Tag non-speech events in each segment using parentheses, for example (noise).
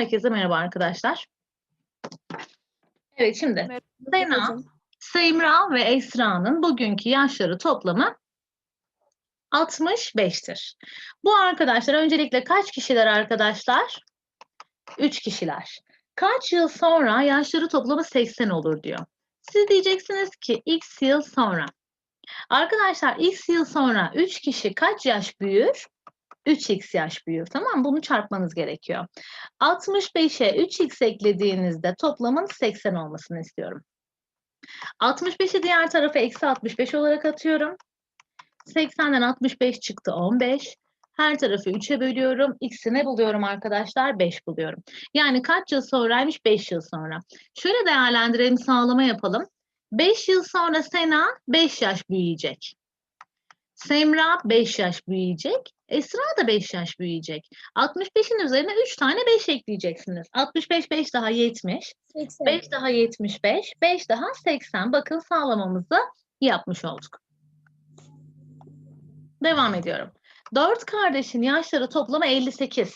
Herkese merhaba arkadaşlar. Evet şimdi Merhaba Sena. Semra ve Esra'nın bugünkü yaşları toplamı 65'tir. Bu arkadaşlar öncelikle kaç kişiler arkadaşlar? 3 kişiler. Kaç yıl sonra yaşları toplamı 80 olur diyor. Siz diyeceksiniz ki x yıl sonra. Arkadaşlar x yıl sonra 3 kişi kaç yaş büyür? 3x yaş büyür. Tamam mı? Bunu çarpmanız gerekiyor. 65'e 3x eklediğinizde toplamın 80 olmasını istiyorum. 65'i diğer tarafa eksi 65 olarak atıyorum. 80'den 65 çıktı 15. Her tarafı 3'e bölüyorum. X'i ne buluyorum arkadaşlar? 5 buluyorum. Yani kaç yıl sonraymış? 5 yıl sonra. Şöyle değerlendirelim, sağlama yapalım. 5 yıl sonra Sena 5 yaş büyüyecek. Semra 5 yaş büyüyecek. Esra da 5 yaş büyüyecek. 65'in üzerine 3 tane 5 ekleyeceksiniz. 65 5 daha 70. 80. 5 daha 75, 5 daha 80. Bakın sağlamamızı yapmış olduk. Devam ediyorum. 4 kardeşin yaşları toplamı 58.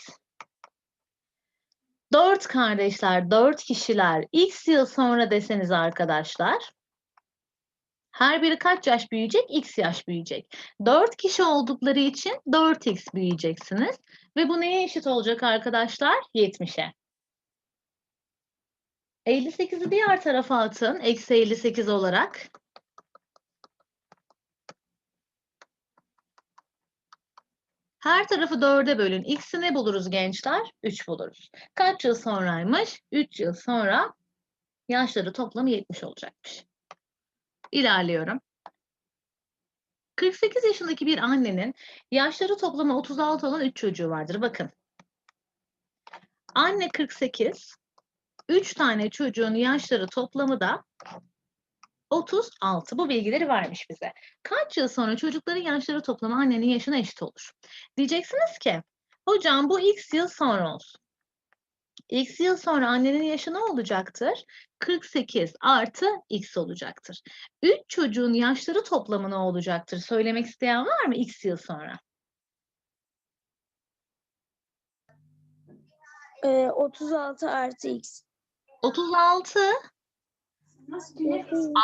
4 kardeşler, 4 kişiler x yıl sonra deseniz arkadaşlar her biri kaç yaş büyüyecek? X yaş büyüyecek. 4 kişi oldukları için 4x büyüyeceksiniz. Ve bu neye eşit olacak arkadaşlar? 70'e. 58'i diğer tarafa atın. Eksi 58 olarak. Her tarafı 4'e bölün. X'i ne buluruz gençler? 3 buluruz. Kaç yıl sonraymış? 3 yıl sonra yaşları toplamı 70 olacakmış. İlerliyorum. 48 yaşındaki bir annenin yaşları toplamı 36 olan 3 çocuğu vardır. Bakın. Anne 48, 3 tane çocuğun yaşları toplamı da 36. Bu bilgileri vermiş bize. Kaç yıl sonra çocukların yaşları toplamı annenin yaşına eşit olur? Diyeceksiniz ki, hocam bu x yıl sonra olsun. X yıl sonra annenin yaşı ne olacaktır? 48 artı x olacaktır. 3 çocuğun yaşları toplamı ne olacaktır? Söylemek isteyen var mı x yıl sonra? Ee, 36 artı x. 36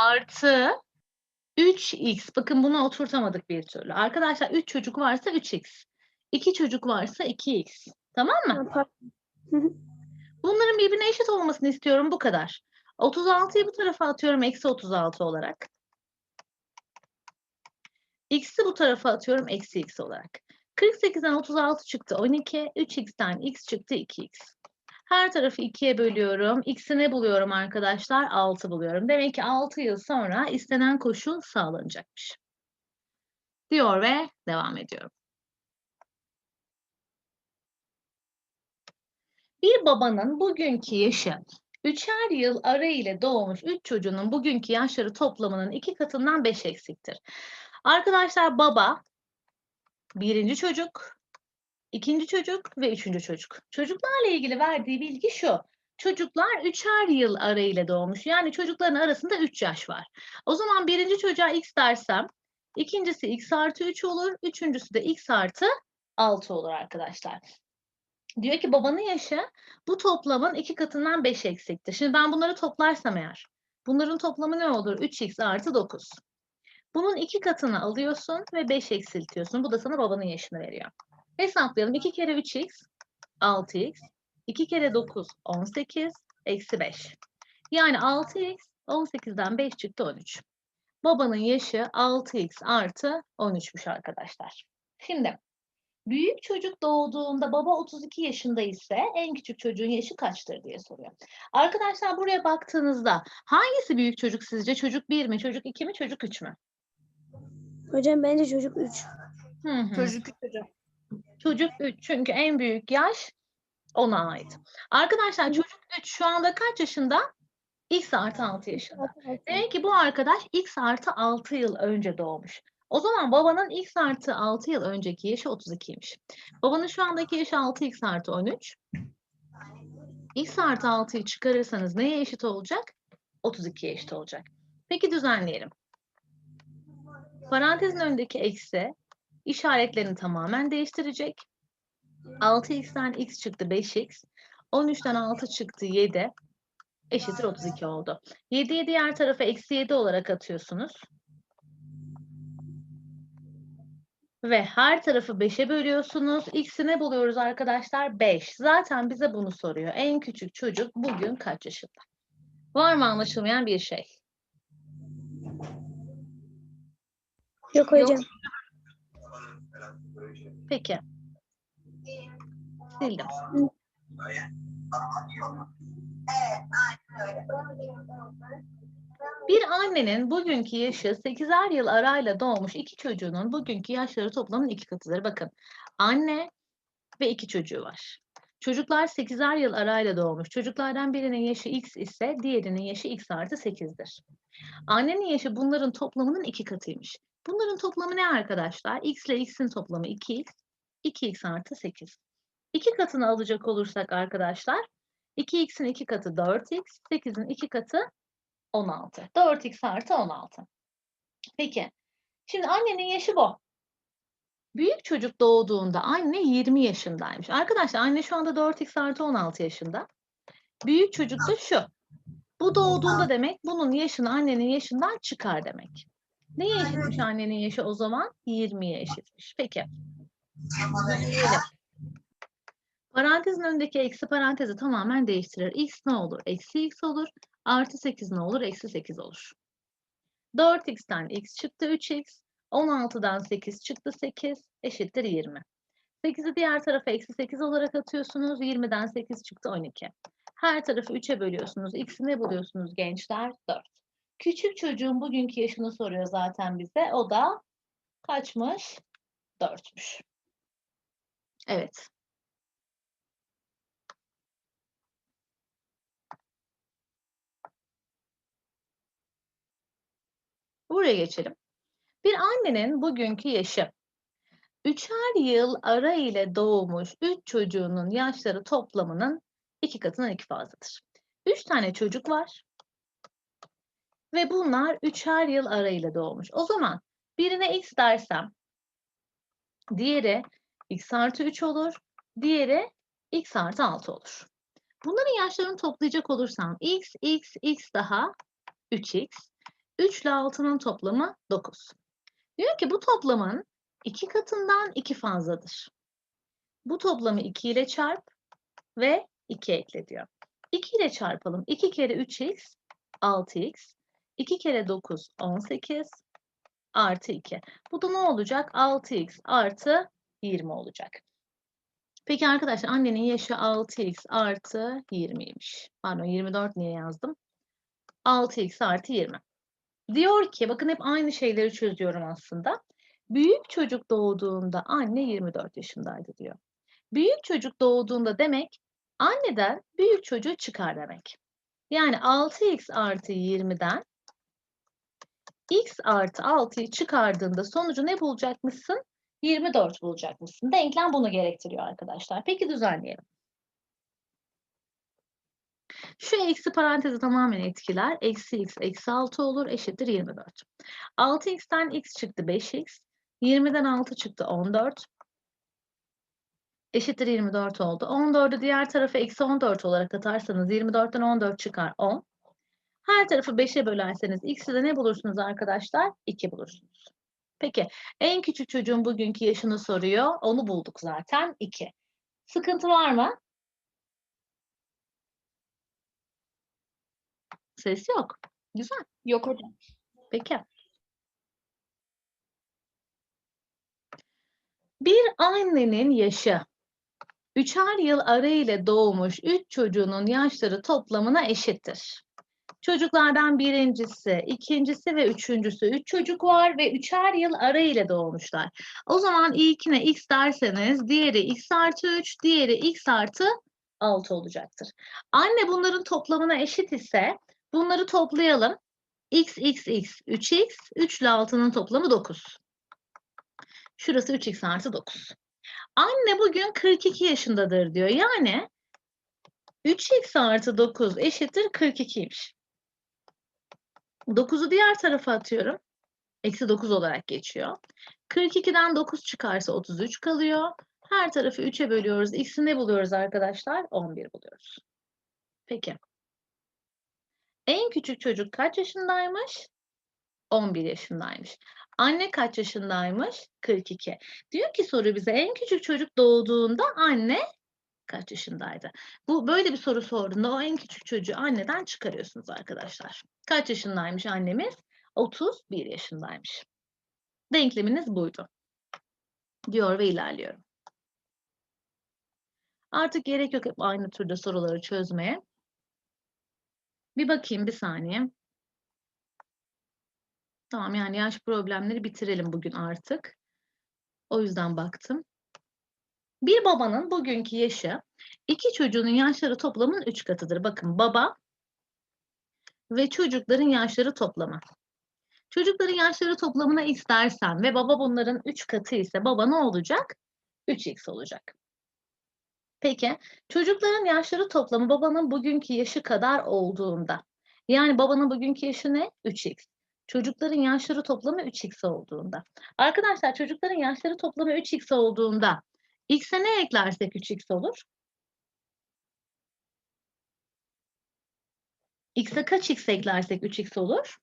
artı 3x. Bakın bunu oturtamadık bir türlü. Arkadaşlar 3 çocuk varsa 3x. 2 çocuk varsa 2x. Tamam mı? (laughs) Bunların birbirine eşit olmasını istiyorum. Bu kadar. 36'yı bu tarafa atıyorum. Eksi 36 olarak. X'i bu tarafa atıyorum. Eksi x olarak. 48'den 36 çıktı 12. 3x'ten x çıktı 2x. Her tarafı 2'ye bölüyorum. X'i ne buluyorum arkadaşlar? 6 buluyorum. Demek ki 6 yıl sonra istenen koşul sağlanacakmış. Diyor ve devam ediyorum. Bir babanın bugünkü yaşı üçer yıl ara ile doğmuş 3 çocuğunun bugünkü yaşları toplamının iki katından 5 eksiktir. Arkadaşlar baba birinci çocuk, ikinci çocuk ve üçüncü çocuk. Çocuklarla ilgili verdiği bilgi şu. Çocuklar üçer yıl ara ile doğmuş. Yani çocukların arasında 3 yaş var. O zaman birinci çocuğa x dersem ikincisi x artı 3 olur. Üçüncüsü de x artı 6 olur arkadaşlar. Diyor ki babanın yaşı bu toplamın iki katından 5 eksiktir. Şimdi ben bunları toplarsam eğer bunların toplamı ne olur? 3x artı 9. Bunun iki katını alıyorsun ve 5 eksiltiyorsun. Bu da sana babanın yaşını veriyor. Hesaplayalım. 2 kere 3x 6x. 2 kere 9 18 eksi 5. Yani 6x 18'den 5 çıktı 13. Babanın yaşı 6x artı 13'müş arkadaşlar. Şimdi Büyük çocuk doğduğunda baba 32 yaşında ise en küçük çocuğun yaşı kaçtır diye soruyor. Arkadaşlar buraya baktığınızda hangisi büyük çocuk sizce? Çocuk 1 mi, çocuk 2 mi, çocuk 3 mü? Hocam bence çocuk 3. Hı hı. Çocuk hocam. Çocuk 3 çünkü en büyük yaş ona ait. Arkadaşlar çocuk 3 şu anda kaç yaşında? X artı 6 yaşında. Demek ki bu arkadaş X artı 6 yıl önce doğmuş. O zaman babanın X artı 6 yıl önceki yaşı 32'ymiş. Babanın şu andaki yaşı 6X artı 13. X artı 6'yı çıkarırsanız neye eşit olacak? 32'ye eşit olacak. Peki düzenleyelim. Parantezin önündeki eksi işaretlerini tamamen değiştirecek. 6x'ten x çıktı 5x. 13'ten 6 çıktı 7. Eşittir 32 oldu. 7'yi diğer tarafa eksi 7 olarak atıyorsunuz. Ve her tarafı 5'e bölüyorsunuz. X'i ne buluyoruz arkadaşlar? 5. Zaten bize bunu soruyor. En küçük çocuk bugün kaç yaşında? Var mı anlaşılmayan bir şey? Yok hocam. Peki. Sildim. Bir annenin bugünkü yaşı 8'er yıl arayla doğmuş iki çocuğunun bugünkü yaşları toplamının iki katıdır. Bakın anne ve iki çocuğu var. Çocuklar 8'er yıl arayla doğmuş. Çocuklardan birinin yaşı x ise diğerinin yaşı x artı 8'dir. Annenin yaşı bunların toplamının iki katıymış. Bunların toplamı ne arkadaşlar? x ile x'in toplamı 2x, 2x artı 8. İki katını alacak olursak arkadaşlar 2x'in iki katı 4x, 8'in iki katı 16. 4x artı 16. Peki. Şimdi annenin yaşı bu. Büyük çocuk doğduğunda anne 20 yaşındaymış. Arkadaşlar anne şu anda 4x artı 16 yaşında. Büyük çocuk da şu. Bu doğduğunda demek bunun yaşını annenin yaşından çıkar demek. Neye eşitmiş annenin yaşı o zaman? 20'ye eşitmiş. Peki. Parantezin önündeki eksi parantezi tamamen değiştirir. X ne olur? Eksi x olur. Artı 8 ne olur? Eksi 8 olur. 4x'ten x çıktı 3x. 16'dan 8 çıktı 8 eşittir 20. 8'i diğer tarafa eksi 8 olarak atıyorsunuz. 20'den 8 çıktı 12. Her tarafı 3'e bölüyorsunuz. X'i ne buluyorsunuz gençler? 4. Küçük çocuğun bugünkü yaşını soruyor zaten bize. O da kaçmış? 4'müş. Evet. Buraya geçelim. Bir annenin bugünkü yaşı. Üçer yıl ara ile doğmuş üç çocuğunun yaşları toplamının iki katından iki fazladır. Üç tane çocuk var. Ve bunlar üçer yıl ara ile doğmuş. O zaman birine x dersem, diğeri x artı 3 olur, diğeri x artı 6 olur. Bunların yaşlarını toplayacak olursam x, x, x daha 3x, 3 ile 6'nın toplamı 9. Diyor ki bu toplamın iki katından 2 fazladır. Bu toplamı 2 ile çarp ve 2 ekle diyor. 2 ile çarpalım. 2 kere 3x 6x. 2 kere 9 18 artı 2. Bu da ne olacak? 6x artı 20 olacak. Peki arkadaşlar annenin yaşı 6x artı 20'ymiş. Pardon 24 niye yazdım? 6x artı 20. Diyor ki bakın hep aynı şeyleri çözüyorum aslında. Büyük çocuk doğduğunda anne 24 yaşındaydı diyor. Büyük çocuk doğduğunda demek anneden büyük çocuğu çıkar demek. Yani 6x artı 20'den x artı 6'yı çıkardığında sonucu ne bulacakmışsın? 24 bulacakmışsın. Denklem bunu gerektiriyor arkadaşlar. Peki düzenleyelim. Şu eksi parantezi tamamen etkiler. Eksi x eksi 6 olur eşittir 24. 6x'ten x çıktı 5x. 20'den 6 çıktı 14. Eşittir 24 oldu. 14'ü diğer tarafa eksi 14 olarak atarsanız 24'ten 14 çıkar 10. Her tarafı 5'e bölerseniz x'i de ne bulursunuz arkadaşlar? 2 bulursunuz. Peki en küçük çocuğun bugünkü yaşını soruyor. Onu bulduk zaten 2. Sıkıntı var mı? Ses yok. Güzel. Yok hocam. Peki. Bir annenin yaşı üçer yıl ara ile doğmuş üç çocuğunun yaşları toplamına eşittir. Çocuklardan birincisi, ikincisi ve üçüncüsü. Üç çocuk var ve üçer yıl ara ile doğmuşlar. O zaman ilkine x derseniz diğeri x artı 3, diğeri x artı 6 olacaktır. Anne bunların toplamına eşit ise bunları toplayalım. x, x, x, 3x, 3 ile 6'nın toplamı 9. Şurası 3x artı 9. Anne bugün 42 yaşındadır diyor. Yani 3x artı 9 eşittir 42'ymiş. 9'u diğer tarafa atıyorum. Eksi 9 olarak geçiyor. 42'den 9 çıkarsa 33 kalıyor. Her tarafı 3'e bölüyoruz. X'i ne buluyoruz arkadaşlar? 11 buluyoruz. Peki. Küçük çocuk kaç yaşındaymış? 11 yaşındaymış. Anne kaç yaşındaymış? 42. Diyor ki soru bize en küçük çocuk doğduğunda anne kaç yaşındaydı? Bu böyle bir soru sorduğunda o en küçük çocuğu anneden çıkarıyorsunuz arkadaşlar. Kaç yaşındaymış annemiz? 31 yaşındaymış. Denkleminiz buydu. Diyor ve ilerliyorum. Artık gerek yok hep aynı türde soruları çözmeye. Bir bakayım bir saniye. Tamam yani yaş problemleri bitirelim bugün artık. O yüzden baktım. Bir babanın bugünkü yaşı iki çocuğunun yaşları toplamının üç katıdır. Bakın baba ve çocukların yaşları toplamı. Çocukların yaşları toplamına x dersen ve baba bunların 3 katı ise baba ne olacak? 3x olacak. Peki çocukların yaşları toplamı babanın bugünkü yaşı kadar olduğunda yani babanın bugünkü yaşı ne? 3x. Çocukların yaşları toplamı 3x olduğunda. Arkadaşlar çocukların yaşları toplamı 3x olduğunda x'e ne eklersek 3x olur? x'e kaç x eklersek 3x olur?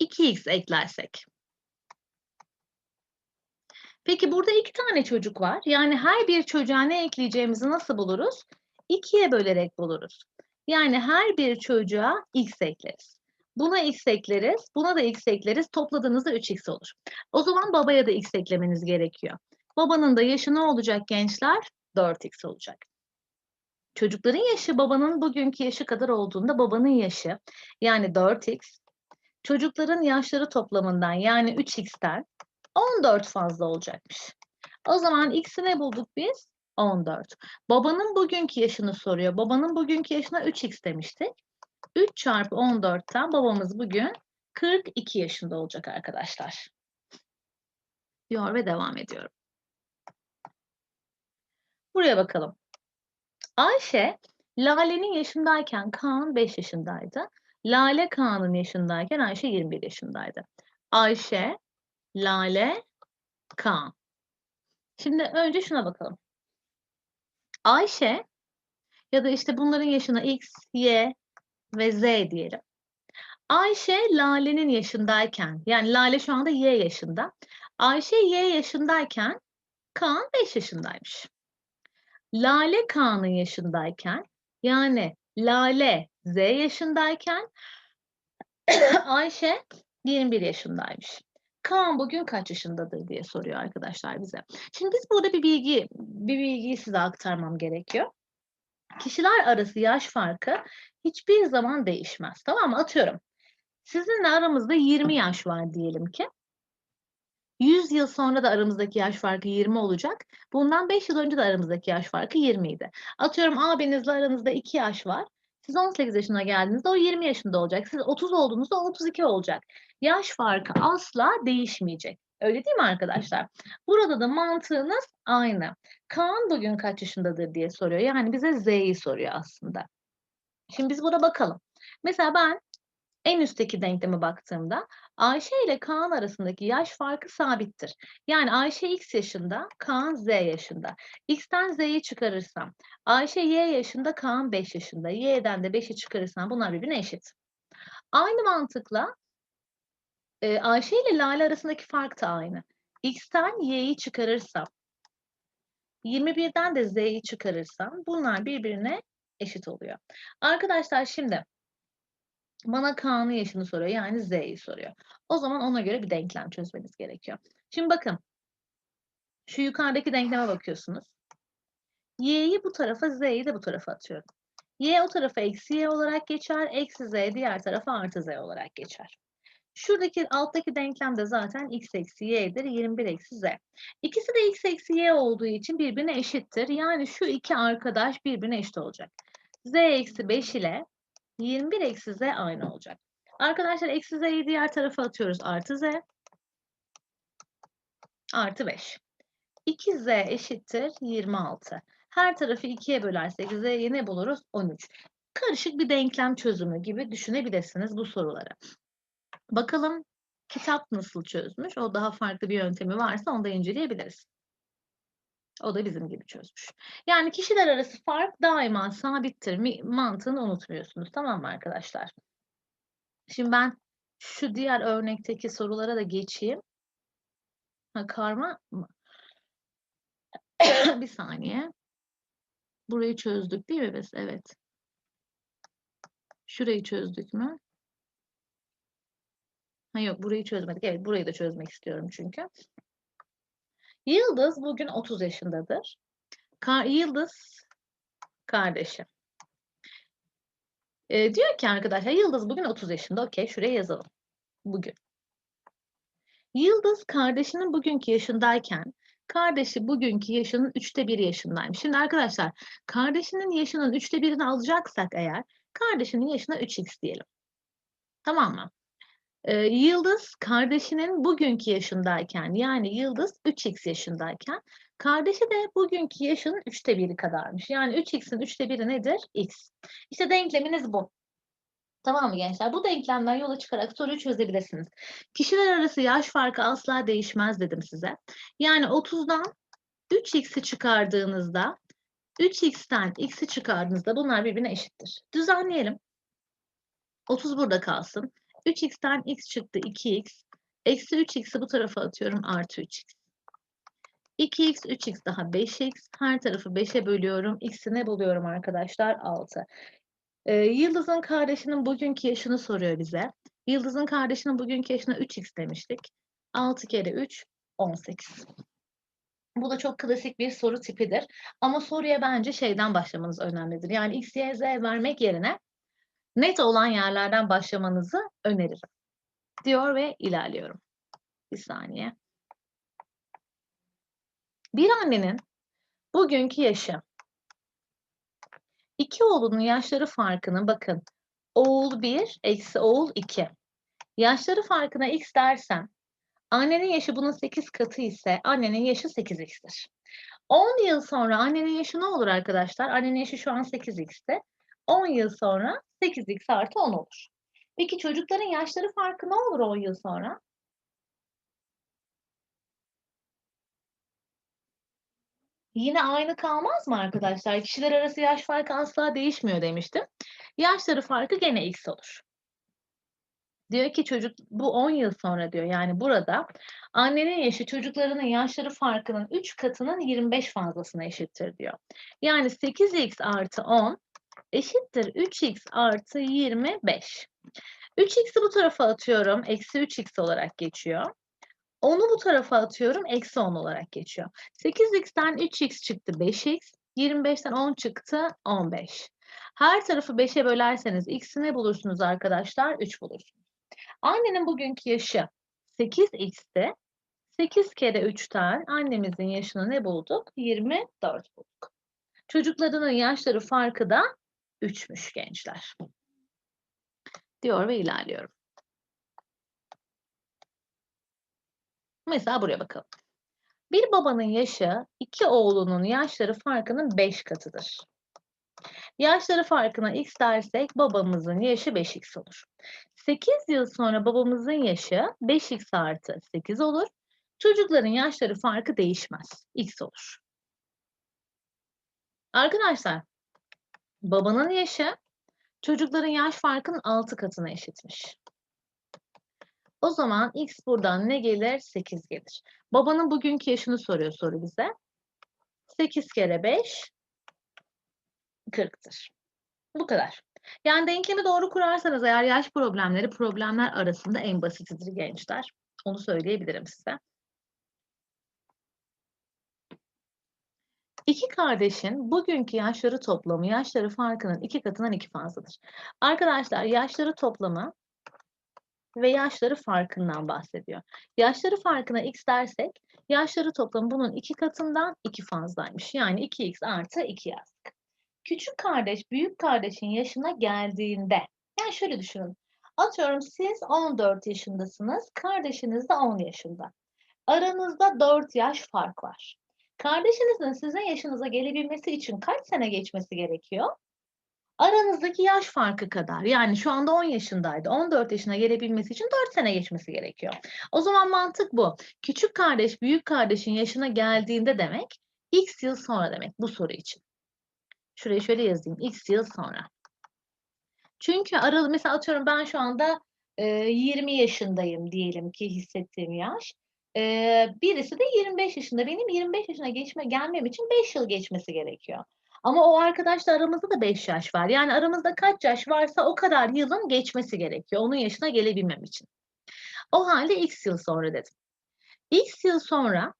2x eklersek. Peki burada iki tane çocuk var. Yani her bir çocuğa ne ekleyeceğimizi nasıl buluruz? 2'ye bölerek buluruz. Yani her bir çocuğa x ekleriz. Buna x ekleriz, buna da x ekleriz. Topladığınızda 3x olur. O zaman babaya da x eklemeniz gerekiyor. Babanın da yaşı ne olacak gençler? 4x olacak. Çocukların yaşı babanın bugünkü yaşı kadar olduğunda babanın yaşı yani 4x çocukların yaşları toplamından yani 3x'ten 14 fazla olacakmış. O zaman x'i ne bulduk biz? 14. Babanın bugünkü yaşını soruyor. Babanın bugünkü yaşına 3x demiştik. 3 çarpı 14'ten babamız bugün 42 yaşında olacak arkadaşlar. Diyor ve devam ediyorum. Buraya bakalım. Ayşe, Lale'nin yaşındayken Kaan 5 yaşındaydı. Lale Kaan'ın yaşındayken Ayşe 21 yaşındaydı. Ayşe, Lale, Kaan. Şimdi önce şuna bakalım. Ayşe ya da işte bunların yaşına X, Y ve Z diyelim. Ayşe Lale'nin yaşındayken yani Lale şu anda Y yaşında. Ayşe Y yaşındayken Kaan 5 yaşındaymış. Lale Kaan'ın yaşındayken yani Lale Z yaşındayken (coughs) Ayşe 21 yaşındaymış. Kaan bugün kaç yaşındadır diye soruyor arkadaşlar bize. Şimdi biz burada bir bilgi, bir bilgiyi size aktarmam gerekiyor. Kişiler arası yaş farkı hiçbir zaman değişmez. Tamam mı? Atıyorum. Sizinle aramızda 20 yaş var diyelim ki. 100 yıl sonra da aramızdaki yaş farkı 20 olacak. Bundan 5 yıl önce de aramızdaki yaş farkı 20 idi. Atıyorum abinizle aranızda 2 yaş var. Siz 18 yaşına geldiğinizde o 20 yaşında olacak. Siz 30 olduğunuzda o 32 olacak. Yaş farkı asla değişmeyecek. Öyle değil mi arkadaşlar? Burada da mantığınız aynı. Kaan bugün kaç yaşındadır diye soruyor. Yani bize Z'yi soruyor aslında. Şimdi biz buna bakalım. Mesela ben en üstteki denkleme baktığımda Ayşe ile Kaan arasındaki yaş farkı sabittir. Yani Ayşe X yaşında, Kaan Z yaşında. X'ten Z'yi çıkarırsam, Ayşe Y yaşında, Kaan 5 yaşında. Y'den de 5'i çıkarırsam bunlar birbirine eşit. Aynı mantıkla e, Ayşe ile Lale arasındaki fark da aynı. X'ten Y'yi çıkarırsam, 21'den de Z'yi çıkarırsam bunlar birbirine eşit oluyor. Arkadaşlar şimdi bana Kaan'ın yaşını soruyor. Yani Z'yi soruyor. O zaman ona göre bir denklem çözmeniz gerekiyor. Şimdi bakın. Şu yukarıdaki denkleme bakıyorsunuz. Y'yi bu tarafa, Z'yi de bu tarafa atıyorum. Y o tarafa eksi Y olarak geçer. Eksi Z diğer tarafa artı Z olarak geçer. Şuradaki alttaki denklem de zaten x eksi y'dir. 21 eksi z. İkisi de x eksi y olduğu için birbirine eşittir. Yani şu iki arkadaş birbirine eşit olacak. z eksi 5 ile 21 eksi z aynı olacak. Arkadaşlar eksi z'yi diğer tarafa atıyoruz. Artı z. Artı 5. 2z eşittir 26. Her tarafı 2'ye bölersek z'yi ne buluruz? 13. Karışık bir denklem çözümü gibi düşünebilirsiniz bu soruları. Bakalım kitap nasıl çözmüş? O daha farklı bir yöntemi varsa onu da inceleyebiliriz. O da bizim gibi çözmüş. Yani kişiler arası fark daima sabittir. Mantığını unutmuyorsunuz. Tamam mı arkadaşlar? Şimdi ben şu diğer örnekteki sorulara da geçeyim. Ha, karma mı? (coughs) bir saniye. Burayı çözdük değil mi biz? Evet. Şurayı çözdük mü? Ha yok burayı çözmedik. Evet burayı da çözmek istiyorum çünkü. Yıldız bugün 30 yaşındadır. Ka- Yıldız kardeşi. Ee, diyor ki arkadaşlar Yıldız bugün 30 yaşında. Okey şuraya yazalım. Bugün. Yıldız kardeşinin bugünkü yaşındayken kardeşi bugünkü yaşının üçte bir yaşındaymış. Şimdi arkadaşlar kardeşinin yaşının üçte birini alacaksak eğer kardeşinin yaşına 3x diyelim. Tamam mı? Ee, Yıldız kardeşinin bugünkü yaşındayken yani Yıldız 3x yaşındayken kardeşi de bugünkü yaşının üçte biri kadarmış. Yani 3x'in üçte biri nedir? x. İşte denkleminiz bu. Tamam mı gençler? Bu denklemden yola çıkarak soruyu çözebilirsiniz. Kişiler arası yaş farkı asla değişmez dedim size. Yani 30'dan 3x'i çıkardığınızda 3x'ten x'i çıkardığınızda bunlar birbirine eşittir. Düzenleyelim. 30 burada kalsın. 3x'ten x çıktı 2x. Eksi 3x'i bu tarafa atıyorum artı 3x. 2x, 3x daha 5x. Her tarafı 5'e bölüyorum. X'i ne buluyorum arkadaşlar? 6. Ee, Yıldız'ın kardeşinin bugünkü yaşını soruyor bize. Yıldız'ın kardeşinin bugünkü yaşına 3x demiştik. 6 kere 3, 18. Bu da çok klasik bir soru tipidir. Ama soruya bence şeyden başlamanız önemlidir. Yani x, y, z vermek yerine net olan yerlerden başlamanızı öneririm. Diyor ve ilerliyorum. Bir saniye. Bir annenin bugünkü yaşı İki oğlunun yaşları farkını bakın. Oğul 1 eksi oğul 2. Yaşları farkına x dersem annenin yaşı bunun 8 katı ise annenin yaşı 8x'tir. 10 yıl sonra annenin yaşı ne olur arkadaşlar? Annenin yaşı şu an 8x'te. 10 yıl sonra 8x artı 10 olur. Peki çocukların yaşları farkı ne olur 10 yıl sonra? Yine aynı kalmaz mı arkadaşlar? Kişiler arası yaş farkı asla değişmiyor demiştim. Yaşları farkı gene x olur. Diyor ki çocuk bu 10 yıl sonra diyor yani burada annenin yaşı çocuklarının yaşları farkının 3 katının 25 fazlasına eşittir diyor. Yani 8x artı 10 eşittir 3x artı 25. 3x'i bu tarafa atıyorum. Eksi 3x olarak geçiyor. 10'u bu tarafa atıyorum. Eksi 10 olarak geçiyor. 8x'ten 3x çıktı 5x. 25'ten 10 çıktı 15. Her tarafı 5'e bölerseniz x'i ne bulursunuz arkadaşlar? 3 bulursunuz. Annenin bugünkü yaşı 8x'ti. 8 kere 3'ten annemizin yaşını ne bulduk? 24 bulduk. Çocuklarının yaşları farkı da 3'müş gençler. Diyor ve ilerliyorum. Mesela buraya bakalım. Bir babanın yaşı iki oğlunun yaşları farkının 5 katıdır. Yaşları farkına x dersek babamızın yaşı 5x olur. 8 yıl sonra babamızın yaşı 5x artı 8 olur. Çocukların yaşları farkı değişmez. X olur. Arkadaşlar babanın yaşı çocukların yaş farkının 6 katına eşitmiş. O zaman x buradan ne gelir? 8 gelir. Babanın bugünkü yaşını soruyor soru bize. 8 kere 5 40'tır. Bu kadar. Yani denklemi doğru kurarsanız eğer yaş problemleri problemler arasında en basitidir gençler. Onu söyleyebilirim size. İki kardeşin bugünkü yaşları toplamı yaşları farkının iki katından iki fazladır. Arkadaşlar yaşları toplamı ve yaşları farkından bahsediyor. Yaşları farkına x dersek yaşları toplamı bunun iki katından iki fazlaymış. Yani 2x artı 2 yazdık. Küçük kardeş büyük kardeşin yaşına geldiğinde yani şöyle düşünün. Atıyorum siz 14 yaşındasınız, kardeşiniz de 10 yaşında. Aranızda 4 yaş fark var. Kardeşinizin sizin yaşınıza gelebilmesi için kaç sene geçmesi gerekiyor? Aranızdaki yaş farkı kadar. Yani şu anda 10 yaşındaydı. 14 yaşına gelebilmesi için 4 sene geçmesi gerekiyor. O zaman mantık bu. Küçük kardeş büyük kardeşin yaşına geldiğinde demek x yıl sonra demek bu soru için. Şuraya şöyle yazayım. X yıl sonra. Çünkü aralı mesela atıyorum ben şu anda e, 20 yaşındayım diyelim ki hissettiğim yaş. E, birisi de 25 yaşında. Benim 25 yaşına geçme gelmem için 5 yıl geçmesi gerekiyor. Ama o arkadaşla aramızda da 5 yaş var. Yani aramızda kaç yaş varsa o kadar yılın geçmesi gerekiyor. Onun yaşına gelebilmem için. O halde x yıl sonra dedim. X yıl sonra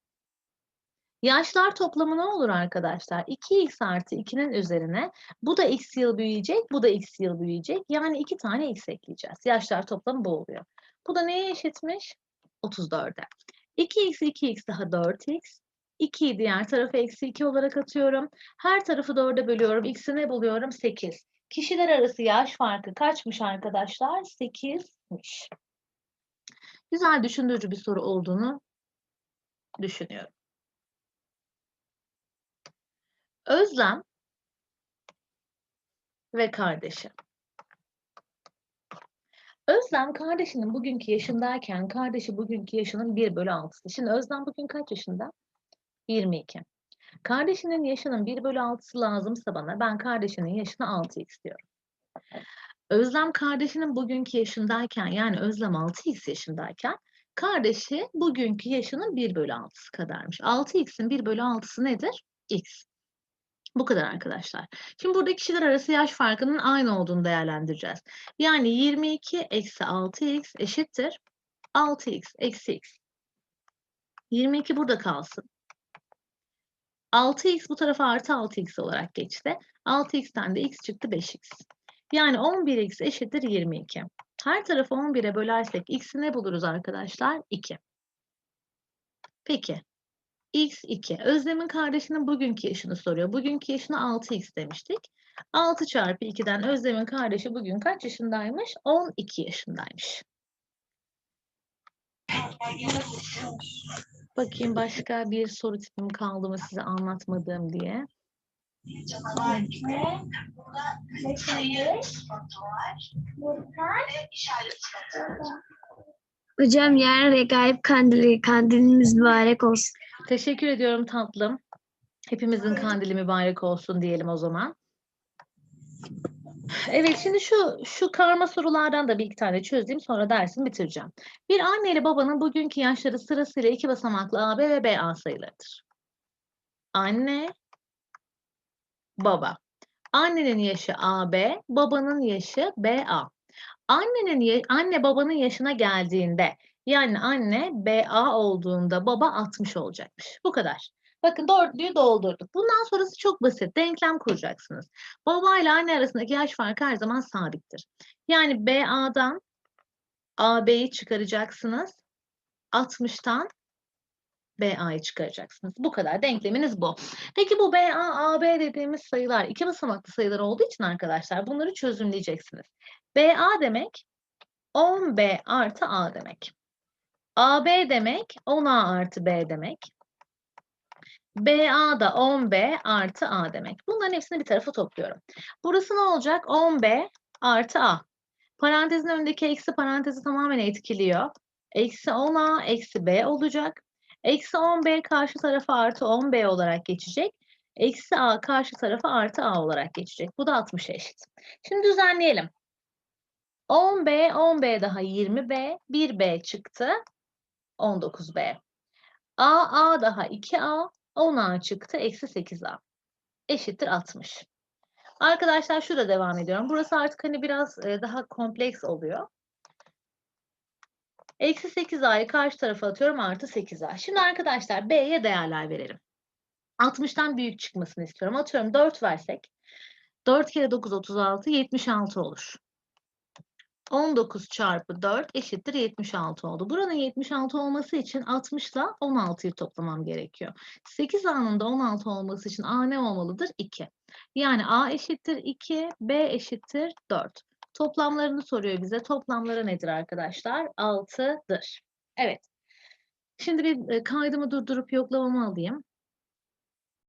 yaşlar toplamı ne olur arkadaşlar? 2x artı 2'nin üzerine bu da x yıl büyüyecek, bu da x yıl büyüyecek. Yani iki tane x ekleyeceğiz. Yaşlar toplamı bu oluyor. Bu da neye eşitmiş? 34'e. 2x 2x daha 4x. 2'yi diğer tarafa eksi 2 olarak atıyorum. Her tarafı 4'e bölüyorum. X'i ne buluyorum? 8. Kişiler arası yaş farkı kaçmış arkadaşlar? 8'miş. Güzel düşündürücü bir soru olduğunu düşünüyorum. Özlem ve kardeşi. Özlem kardeşinin bugünkü yaşındayken kardeşi bugünkü yaşının 1 bölü 6'sı. Şimdi Özlem bugün kaç yaşında? 22. Kardeşinin yaşının 1 bölü 6'sı lazımsa bana ben kardeşinin yaşına 6x diyorum. Özlem kardeşinin bugünkü yaşındayken yani Özlem 6x yaşındayken kardeşi bugünkü yaşının 1 bölü 6'sı kadarmış. 6x'in 1 bölü 6'sı nedir? x. Bu kadar arkadaşlar. Şimdi burada kişiler arası yaş farkının aynı olduğunu değerlendireceğiz. Yani 22 eksi 6x eşittir 6x eksi x. 22 burada kalsın. 6x bu tarafa artı 6x olarak geçti. 6x'ten de x çıktı 5x. Yani 11x eşittir 22. Her tarafı 11'e bölersek x'i ne buluruz arkadaşlar? 2. Peki. X2. Özlem'in kardeşinin bugünkü yaşını soruyor. Bugünkü yaşına 6x demiştik. 6 çarpı 2'den Özlem'in kardeşi bugün kaç yaşındaymış? 12 yaşındaymış. Bakayım başka bir soru tipim kaldı mı size anlatmadığım diye. Hocam yarın regaib kandili, kandiliniz mübarek olsun. Teşekkür ediyorum tatlım. Hepimizin kandili mübarek olsun diyelim o zaman. Evet şimdi şu şu karma sorulardan da bir iki tane çözeyim sonra dersimi bitireceğim. Bir anne ile babanın bugünkü yaşları sırasıyla iki basamaklı AB ve BA sayılarıdır. Anne, baba. Annenin yaşı AB, babanın yaşı BA. Annenin anne babanın yaşına geldiğinde yani anne BA olduğunda baba 60 olacakmış. Bu kadar. Bakın dördlüyü doldurduk. Bundan sonrası çok basit. Denklem kuracaksınız. Baba ile anne arasındaki yaş farkı her zaman sabittir. Yani BA'dan AB'yi çıkaracaksınız. 60'tan BA'yı çıkaracaksınız. Bu kadar. Denkleminiz bu. Peki bu BA, AB dediğimiz sayılar iki basamaklı sayılar olduğu için arkadaşlar bunları çözümleyeceksiniz. BA demek 10B artı A demek. AB demek 10A artı B demek. BA da 10B artı A demek. Bunların hepsini bir tarafa topluyorum. Burası ne olacak? 10B artı A. Parantezin önündeki eksi parantezi tamamen etkiliyor. Eksi 10A eksi B olacak. Eksi 10B karşı tarafa artı 10B olarak geçecek. Eksi A karşı tarafa artı A olarak geçecek. Bu da 60'a eşit. Şimdi düzenleyelim. 10B, 10B daha 20B, 1B çıktı. 19B. A, A daha 2A, 10A çıktı. Eksi 8A. Eşittir 60. Arkadaşlar şurada devam ediyorum. Burası artık hani biraz e, daha kompleks oluyor. Eksi 8A'yı karşı tarafa atıyorum artı 8A. Şimdi arkadaşlar B'ye değerler verelim. 60'tan büyük çıkmasını istiyorum. Atıyorum 4 versek. 4 kere 9 36 76 olur. 19 çarpı 4 eşittir 76 oldu. Buranın 76 olması için 60 ile 16'yı toplamam gerekiyor. 8A'nın da 16 olması için A ne olmalıdır? 2. Yani A eşittir 2, B eşittir 4. Toplamlarını soruyor bize. Toplamları nedir arkadaşlar? 6'dır. Evet. Şimdi bir e, kaydımı durdurup yoklamamı alayım.